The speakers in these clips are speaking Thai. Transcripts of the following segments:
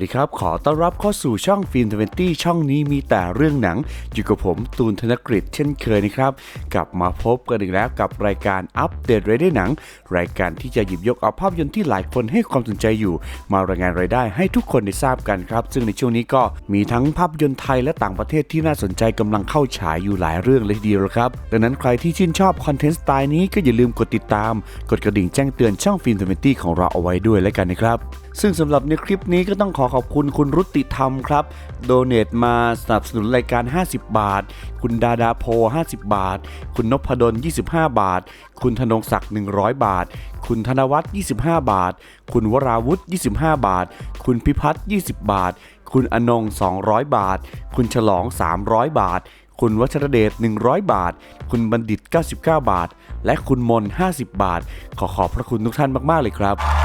วัสดีครับ ขอต้อนรับเข้าสู่ช่องฟิล์มทเวนตี้ช่องนี้มีแต่เรื่องหนัง อยู่กับผมตูนธนกฤษเช่นเคยนะครับ กลับมาพบกันอีกแล้วกับรายการอัปเดตรายได้หนัง รายการที่จะหยิบยกเอาภาพยนตร์ที่หลายคนให้ความสนใจอยู่ มารายงานรายได้ให้ทุกคนได้ทราบกันครับ ซึ่งในช่วงนี้ก็มีทั้งภาพยนตร์ไทยและต่างประเทศที่น่าสนใจกำลังเข้าฉายอยู่หลายเรื่องเลยทีเดียวครับดังนั้นใครที่ชื่นชอบคอนเทนต์สไตล์นี้ก็อย่าลืมกดติดตาม กดกระดิ่งแจ้งเตือนช่องฟิล์มทเวนตี้ของเราเอาไว้ด้วยแล้วกันนะครับซึ่งสำหรับในคลิปนี้ก็ต้องขอขอบคุณคุณรุติธรรมครับ โดเนตมาสนับสนุนรายการ 50 บาท คุณดาดาโพ 50 บาท คุณนพดล 25 บาท คุณธนงศักดิ์ 100 บาท คุณธนวัฒน์ 25 บาท คุณวราวุธ25 บาท คุณพิพัฒน์ 20 บาท คุณอนง 200 บาท คุณฉลอง 300 บาทคุณวัชรเดช 100 บาท คุณบัณฑิต 99 บาท และคุณมน 50 บาท ขอขอบพระคุณทุกท่านมาก ๆ เลยครับ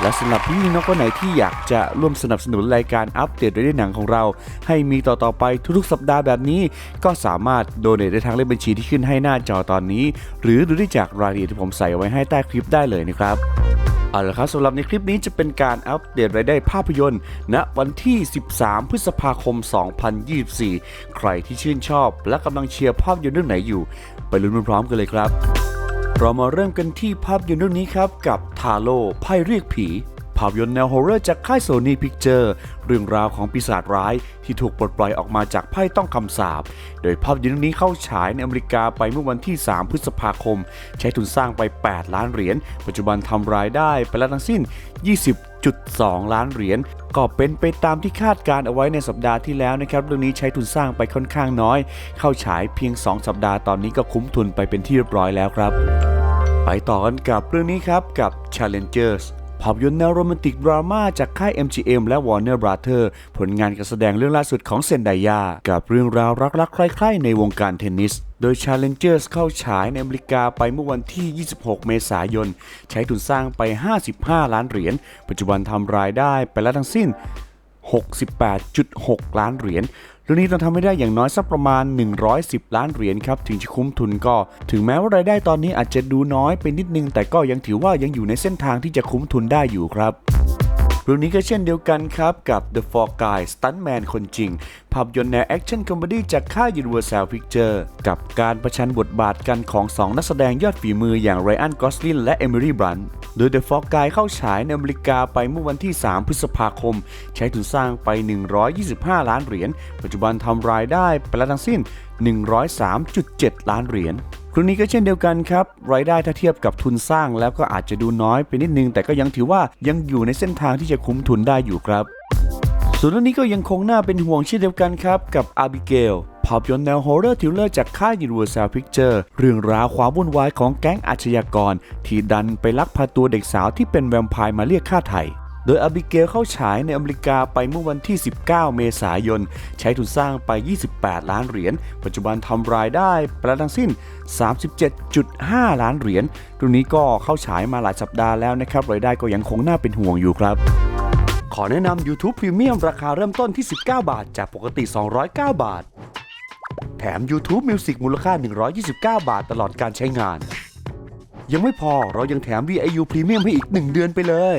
และสำหรับพี่น้องคนไหนที่อยากจะร่วมสนับสนุนรายการอัปเดตรายได้หนังของเรา ให้มีต่อๆไปทุกๆ สัปดาห์แบบนี้ ก็สามารถโดเนทได้ทางเลขบัญชีที่ขึ้นให้หน้าจอตอนนี้ หรือดูได้จากรายละเอียดที่ผมใส่ไว้ให้ใต้คลิปได้เลยนะครับเอาละครับสำหรับในคลิปนี้จะเป็นการอัปเดตรายได้ภาพยนตร์ณวันที่ 13 พฤษภาคม 2024 ใครที่ชื่นชอบและกำลังเชียร์ภาพยนตร์เรื่องไหนอยู่ ไปลุ้นพร้อมกันเลยครับ เรามาเริ่มกันที่ภาพยนตร์เรื่องนี้ครับ กับทาโร่ไพ่เรียกผี ภาพยนตร์แนวฮอร์เรอร์จากค่ายโซนี่พิกเจอร์เรื่องราวของปีศาจร้ายที่ถูกปลดปล่อยออกมาจากไพ่ต้องคำสาป โดยภาพยนตร์เรื่องนี้เข้าฉายในอเมริกาไปเมื่อวันที่ 3 พฤษภาคม ใช้ทุนสร้างไป 8 ล้านเหรียญ ปัจจุบันทำรายได้ไปแล้วทั้งสิ้น 20.2 ล้านเหรียญ ก็เป็นไปตามที่คาดการเอาไว้ในสัปดาห์ที่แล้วนะครับ เรื่องนี้ใช้ทุนสร้างไปค่อนข้างน้อย เข้าฉายเพียง 2 สัปดาห์ตอนนี้ก็คุ้มทุนไปเป็นที่เรียบร้อยแล้วครับ ไปต่อกันกับเรื่องนี้ครับกับ Challengers ภาพยนตร์แนวโรแมนติกดราม่าจากค่าย MGM และ Warner Brother ผลงานการแสดงเรื่องล่าสุดของเซนไดยากับเรื่องราวรักๆใคร่ๆในวงการเทนนิส โดย Challengers เข้าฉายในอเมริกาไปเมื่อวันที่ 26 เมษายน ใช้ทุนสร้างไป 55 ล้านเหรียญ ปัจจุบันทำรายได้ไปแล้วทั้งสิ้น 68.6 ล้านเหรียญเรื่องนี้ต้องทำให้ได้อย่างน้อยสักประมาณ 110 ล้านเหรียญครับ ถึงจะคุ้มทุนก็ ถึงแม้ว่ารายได้ตอนนี้อาจจะดูน้อยไปนิดนึง แต่ก็ยังถือว่ายังอยู่ในเส้นทางที่จะคุ้มทุนได้อยู่ครับเรื่องนี้ก็เช่นเดียวกันครับ กับ The Four Guys Stuntman คนจริง ภาพยนตร์แนวแอคชั่นคอมเมดี้จากค่าย Universal Picture กับการประชันบทบาทกันของ 2 นักแสดงยอดฝีมืออย่างไรอันกอสลินและเอมิลี่บรัน โดย The Four Guys เข้าฉายในอเมริกาไปเมื่อวันที่ 3 พฤษภาคม ใช้ทุนสร้างไป 125 ล้านเหรียญ ปัจจุบันทำรายได้ไปแล้วทั้งสิ้น 103.7 ล้านเหรียญเรื่องนี้ก็เช่นเดียวกันครับ รายได้ถ้าเทียบกับทุนสร้างแล้วก็อาจจะดูน้อยไปนิดนึง แต่ก็ยังถือว่ายังอยู่ในเส้นทางที่จะคุ้มทุนได้อยู่ครับ ส่วนเรื่องนี้ก็ยังคงน่าเป็นห่วงเช่นเดียวกันครับกับอาบิเกล ภาพยนตร์แนวฮอร์เรอร์ทิลเลอร์จากค่าย Universal Picture เรื่องราวความวุ่นวายของแก๊งอาชญากร ที่ดันไปลักพาตัวเด็กสาวที่เป็นแวมไพร์มาเรียกค่าไถ่โดยอบิเกลเข้าฉายในอเมริกาไปเมื่อวันที่ 19 เมษายน ใช้ทุนสร้างไป 28 ล้านเหรียญ ปัจจุบันทำรายได้ปแล้วทั้งสิ้น 37.5 ล้านเหรียญเรื่องนี้ก็เข้าฉายมาหลายสัปดาห์แล้วนะครับ รายได้ก็ยังคงน่าเป็นห่วงอยู่ครับ ขอแนะนำ YouTube Premium ราคาเริ่มต้นที่ 19 บาท จากปกติ 209 บาท แถม YouTube Music มูลค่า 129 บาทตลอดการใช้งาน ยังไม่พอเรายังแถม VIU Premium ให้อีก 1 เดือนไปเลย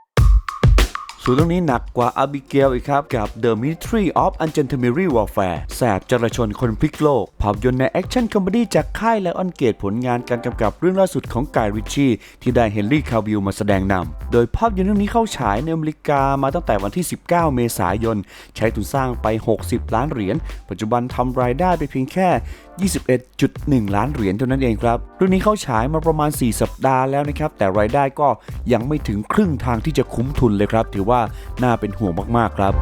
ส่วนเรื่องนี้หนักกว่าอาบิเกลอีกครับ กับ The Military of Ungentlemary Warfare แสบจรชนคนพลิกโลก ภาพยนตร์ในแอคชั่นคอมเมดี้จากค่ายและออนเกตผลงานการกำกับเรื่องล่าสุดของกายริชชี่ที่ได้เฮนรี่คาวิลมาแสดงนำ โดยภาพยนตร์เรื่องนี้เข้าฉายในอเมริกามาตั้งแต่วันที่ 19 เมษายน ใช้ทุนสร้างไป 60 ล้านเหรียญ ปัจจุบันทำรายได้ไปเพียงแค่ 21.1 ล้านเหรียญเท่านั้นเองครับเรื่องนี้เข้าฉายมาประมาณ 4 สัปดาห์แล้วนะครับ แต่รายได้ก็ยังไม่ถึงครึ่งทางที่จะคุ้มทุนเลยครับ ถือว่าน่าเป็นห่วงมากๆครับ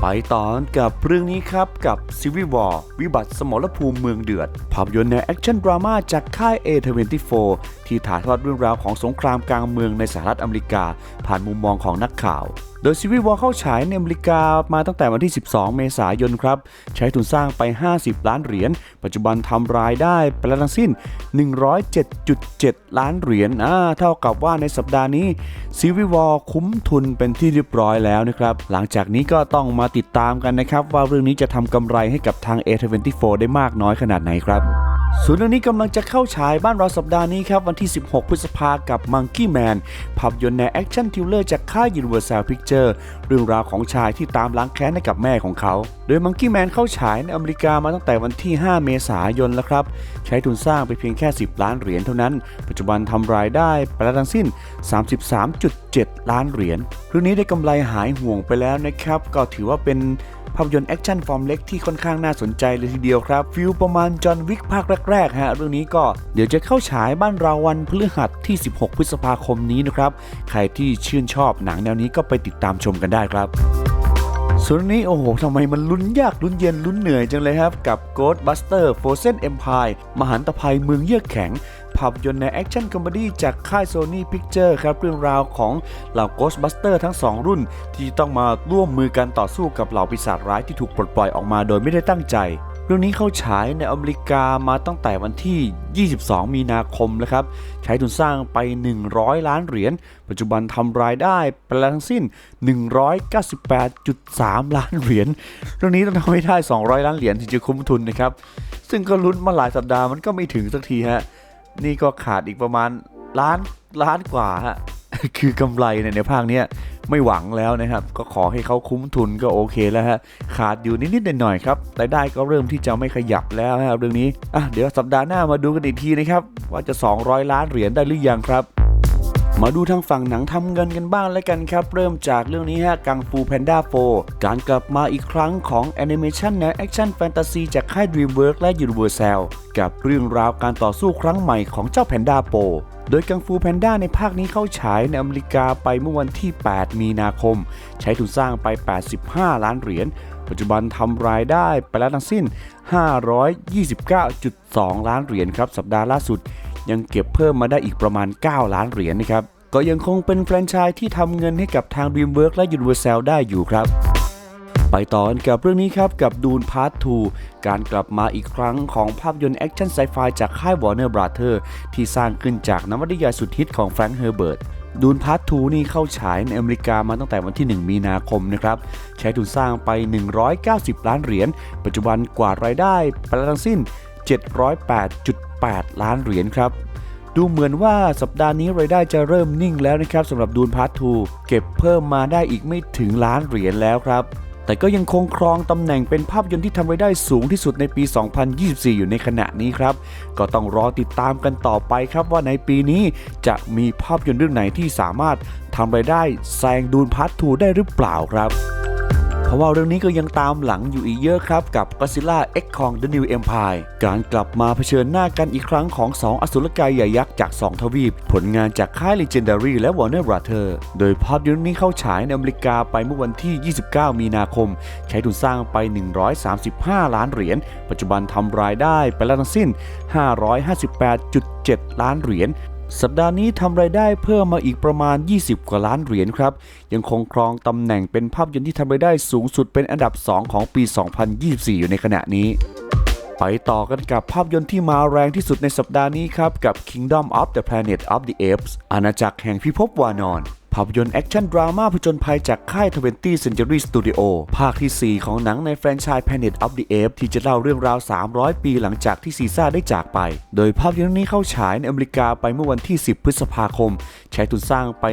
ไปต่อกับเรื่องนี้ครับ กับ Civil War วิบัติสมรภูมิเมืองเดือด ภาพยนตร์แนวแอคชั่นดราม่าจากค่าย A24 ที่ถ่ายทอดเรื่องราวของสงครามกลางเมืองในสหรัฐอเมริกา ผ่านมุมมองของนักข่าว โดยซีวิวอลเข้าฉายในอเมริกามาตั้งแต่วันที่ 12 เมษายนครับ ใช้ทุนสร้างไป 50 ล้านเหรียญ ปัจจุบันทำรายได้ไปแล้วทั้งสิ้น 107.7 ล้านเหรียญอ่าเท่ากับว่าในสัปดาห์นี้ซีวิวอลคุ้มทุนเป็นที่เรียบร้อยแล้วนะครับ หลังจากนี้ก็ต้องมาติดตามกันนะครับ ว่าเรื่องนี้จะทำกำไรให้กับทาง A24 ได้มากน้อยขนาดไหนครับ ส่วนเรื่องนี้กำลังจะเข้าฉายบ้านเราสัปดาห์นี้ครับ วันที่ 16 พฤษภากับ Monkey Man ภาพยนตร์ในแอคชั่นทิลเลอร์จากค่าย Universal Picture เรื่องราวของชายที่ตามล้างแค้นให้กับแม่ของเขา โดย Monkey Man เข้าฉายในอเมริกามาตั้งแต่วันที่ 5 เมษายนแล้วครับ ใช้ทุนสร้างไปเพียงแค่ 10 ล้านเหรียญเท่านั้น ปัจจุบันทำรายได้ไปแล้วทั้งสิ้น 33.7 ล้านเหรียญเรื่องนี้ได้กำไรหายห่วงไปแล้วนะครับก็ถือว่าเป็น ภาพยนตร์แอคชั่นฟอร์มเล็กที่ค่อนข้างน่าสนใจเลยทีเดียวครับฟิลประมาณจอห์นวิกภาคแรกๆฮะเรื่องนี้ก็เดี๋ยวจะเข้าฉายบ้านเราวันพฤหัสที่ 16 พฤษภาคมนี้นะครับ ใครที่ชื่นชอบหนังแนวนี้ก็ไปติดตามชมกันได้ครับ ส่วนนี้โอ้โหทำไมมันลุ้นยากลุ้นเย็นลุ้นเหนื่อยจังเลยครับ กับ Ghostbuster Frozen Empire มหันตภัยเมืองเยือกแข็งภาพยนตร์ในแอคชั่นคอมเมดี้จากค่าย Sony Picture ครับเรื่องราวของเหล่า Ghostbuster ทั้ง 2 รุ่น ที่ต้องมาร่วมมือกันต่อสู้กับเหล่าปีศาจร้ายที่ถูกปลดปล่อยออกมาโดยไม่ได้ตั้งใจ รื่องนี้เข้าฉายในอเมริกามาตั้งแต่วันที่ 22 มีนาคมแล้วครับ ใช้ทุนสร้างไป 100 ล้านเหรียญ ปัจจุบันทำรายได้ไปแล้วทั้งสิ้น 198.3 ล้านเหรียญ เรื่องนี้ต้องทำให้ได้ 200 ล้านเหรียญถึงจะคุ้มทุนนะครับ ซึ่งก็ลุ้นมาหลายสัปดาห์มันก็ไม่ถึงสักทีฮะ นี่ก็ขาดอีกประมาณล้านล้านกว่าฮะ คือกำไรในในภาคเนี้ย ไม่หวังแล้วนะครับ ก็ขอให้เขาคุ้มทุนก็โอเคแล้วฮะขาดอยู่นิดๆหน่อยๆครับรายได้ก็เริ่มที่จะไม่ขยับแล้วฮะเรื่องนี้อะเดี๋ยวสัปดาห์หน้ามาดูกันอีกทีนะครับว่าจะ 200 ล้านเหรียญได้หรือยังครับมาดูทางฝั่งหนังทำเงินกันบ้างแล้วกันครับ เริ่มจากเรื่องนี้ฮะกังฟูแพนด้า4การกลับมาอีกครั้งของแอนิเมชันแนวแอคชั่นแฟนตาซีจากค่าย DreamWorks และ Universal กับเรื่องราวการต่อสู้ครั้งใหม่ของเจ้าแพนด้าโป โดยกังฟูแพนด้าในภาคนี้เข้าฉายในอเมริกาไปเมื่อวันที่ 8 มีนาคม ใช้ทุนสร้างไป 85 ล้านเหรียญ ปัจจุบันทำรายได้ไปแล้วทั้งสิ้น 529.2 ล้านเหรียญครับ สัปดาห์ล่าสุด ยังเก็บเพิ่มมาได้อีกประมาณ 9 ล้านเหรียญนะครับ ก็ยังคงเป็นแฟรนไชส์ที่ทำเงินให้กับทาง DreamWorks และ Universal ได้อยู่ครับ ไปต่อกันกับเรื่องนี้ครับกับดูนพาร์ท 2 การกลับมาอีกครั้งของภาพยนตร์แอคชั่นไซไฟจากค่าย Warner Brother ที่สร้างขึ้นจากนวนิยายสุดฮิตของแฟรงค์เฮอร์เบิร์ตดูนพาร์ท2นี่เข้าฉายในอเมริกามาตั้งแต่วันที่ 1 มีนาคมนะครับ ใช้ทุนสร้างไป 190 ล้านเหรียญ ปัจจุบันกว่ารายได้ไปแล้วทั้งสิ้น 708.8 ล้านเหรียญครับดูเหมือนว่าสัปดาห์นี้รายได้จะเริ่มนิ่งแล้วนะครับสำหรับดูนพาร์ท2เก็บเพิ่มมาได้อีกไม่ถึงล้านเหรียญแล้วครับ แต่ก็ยังคงครองตำแหน่งเป็นภาพยนตร์ที่ทำรายได้สูงที่สุดในปี 2024 อยู่ในขณะนี้ครับ ก็ต้องรอติดตามกันต่อไปครับว่าในปีนี้จะมีภาพยนตร์เรื่องไหนที่สามารถทำรายได้แซงดูนพาร์ท2ได้หรือเปล่าครับ ราะว่าเรื่องนี้ก็ยังตามหลังอยู่อีกเยอะครับกับ Godzilla X Kong The New Empire การกลับมาเผชิญหน้ากันอีกครั้งของ 2 อสุรกายใหญ่ยักษ์จาก 2 ทวีป ผลงานจากค่าย Legendary และ Warner Brother โดยภาพยนตร์นี้เข้าฉายในอเมริกาไปเมื่อวันที่ 29 มีนาคม ใช้ทุนสร้างไป 135 ล้านเหรียญ ปัจจุบันทำรายได้ไปแล้วทั้งสิ้น 558.7 ล้านเหรียญ สัปดาห์นี้ทำรายได้เพิ่มมาอีกประมาณ 20 กว่าล้านเหรียญครับ ยังคงครองตำแหน่งเป็นภาพยนตร์ที่ทำรายได้สูงสุดเป็นอันดับ 2 ของปี 2024 อยู่ในขณะนี้ ไปต่อกันกับภาพยนตร์ที่มาแรงที่สุดในสัปดาห์นี้ครับ กับ Kingdom of the Planet of the Apes อาณาจักรแห่งพิภพวานอน ภาพยนตร์แอคชั่นดราม่าผจญภัยจากค่าย 20th Century Studio ภาคที่ 4 ของหนังในแฟรนไชส์ Planet of the Apes ที่จะเล่าเรื่องราว 300 ปีหลังจากที่ซีซ่าได้จากไป โดยภาพยนตร์นี้เข้าฉายในอเมริกาไปเมื่อวันที่ 10 พฤษภาคม ใช้ทุนสร้างไป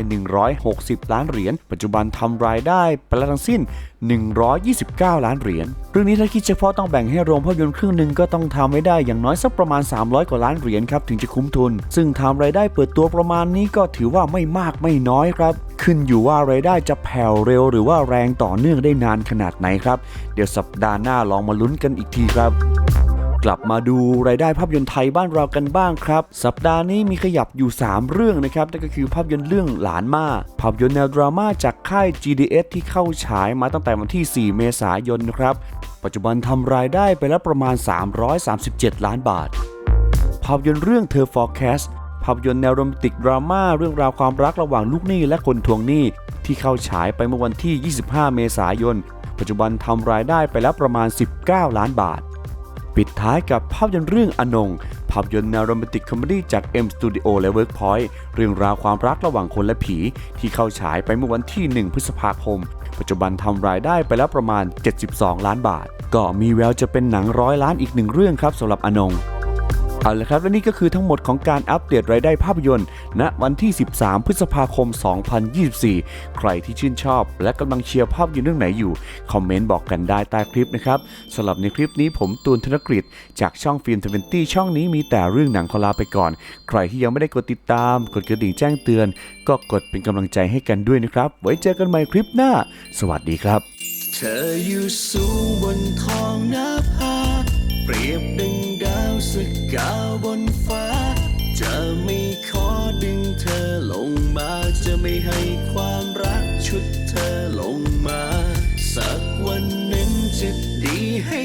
160 ล้านเหรียญ ปัจจุบันทำรายได้ไปแล้วทั้งสิ้น 129 ล้านเหรียญ เรื่องนี้ถ้าคิดเฉพาะต้องแบ่งให้โรงภาพยนตร์ครึ่งหนึ่งก็ต้องทำไม่ได้อย่างน้อยสักประมาณ 300 กว่าล้านเหรียญครับถึงจะคุ้มทุน ซึ่งทำรายได้เปิดตัวประมาณนี้ก็ถือว่าไม่มากไม่น้อยครับ ขึ้นอยู่ว่ารายได้จะแผ่วเร็วหรือว่าแรงต่อเนื่องได้นานขนาดไหนครับ เดี๋ยวสัปดาห์หน้าลองมาลุ้นกันอีกทีครับ กลับมาดูรายได้ภาพยนตร์ไทยบ้านเรากันบ้างครับ สัปดาห์นี้มีขยับอยู่ 3 เรื่องนะครับนั่นก็คือภาพยนตร์เรื่องหลานมาภาพยนตร์แนวดราม่าจากค่าย GDS ที่เข้าฉายมาตั้งแต่วันที่ 4 เมษายนนะครับ ปัจจุบันทำรายได้ไปแล้วประมาณ 337 ล้านบาท ภาพยนตร์เรื่องเธอ Forecast ภาพยนตร์แนวโรแมนติกดราม่าเรื่องราวความรักระหว่างลูกหนี้และคนทวงหนี้ที่เข้าฉายไปเมื่อวันที่ 25 เมษายน ปัจจุบันทำรายได้ไปแล้วประมาณ 19 ล้านบาท ปิดท้ายกับภาพยนตร์เรื่องอนง ภาพยนตร์แนวโรแมนติกคอมเมดี้จาก M Studio และ Workpoint เรื่องราวความรักระหว่างคนและผี ที่เข้าฉายไปเมื่อวันที่ 1 พฤษภาคม ปัจจุบันทำรายได้ไปแล้วประมาณ 72 ล้านบาท ก็มีแววจะเป็นหนังร้อยล้านอีกหนึ่งเรื่องครับสำหรับอนง เอาละครับและนี่ก็คือทั้งหมดของการอัปเดตรายได้ภาพยนตร์ ณวันที่ 13 พฤษภาคม 2024 ใครที่ชื่นชอบ และกำลังเชียร์ภาพยนตร์เรื่องไหนอยู่ คอมเมนต์บอกกันได้ใต้คลิปนะครับสำหรับในคลิปนี้ผมตูนธนกฤษจากช่องฟิล์มทเวนตี้ช่องนี้มีแต่เรื่องหนังขอลาไปก่อน ใครที่ยังไม่ได้กดติดตาม กดกระดิ่งแจ้งเตือน ก็กดเป็นกำลังใจให้กันด้วยนะครับ ไว้เจอกันใหม่คลิปหน้า สวัสดีครับ เธออยู่สูงบนท้องนาาเปรียบดัง สกาวบนฟ้า จะไม่ขอดึงเธอลงมา จะไม่ให้ความรักชุดเธอลงมา สักวันหนึ่งจะดีให้